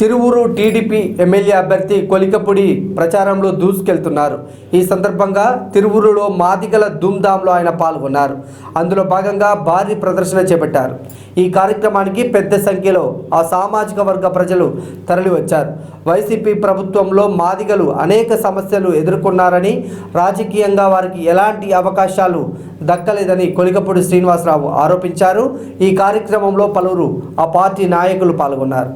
Tiruvuru TDP MLA అభ్యర్థి కొలికపూడి ప్రచారంలో దూసుకెళ్తున్నారు. ఈ సందర్భంగా తిరువురులో మాదిగల ధూమ్ధాంలో ఆయన పాల్గొన్నారు. అందులో భాగంగా భారీ ప్రదర్శన చేపట్టారు. ఈ కార్యక్రమానికి పెద్ద సంఖ్యలో ఆ సామాజిక వర్గ ప్రజలు తరలివచ్చారు. వైసీపీ ప్రభుత్వంలో మాదిగలు అనేక సమస్యలు ఎదుర్కొన్నారని రాజకీయంగా వారికి ఎలాంటి అవకాశాలు దక్కలేదని కొలికపూడి శ్రీనివాసరావు ఆరోపించారు. ఈ కార్యక్రమంలో పలువురు ఆ పార్టీ నాయకులు పాల్గొన్నారు.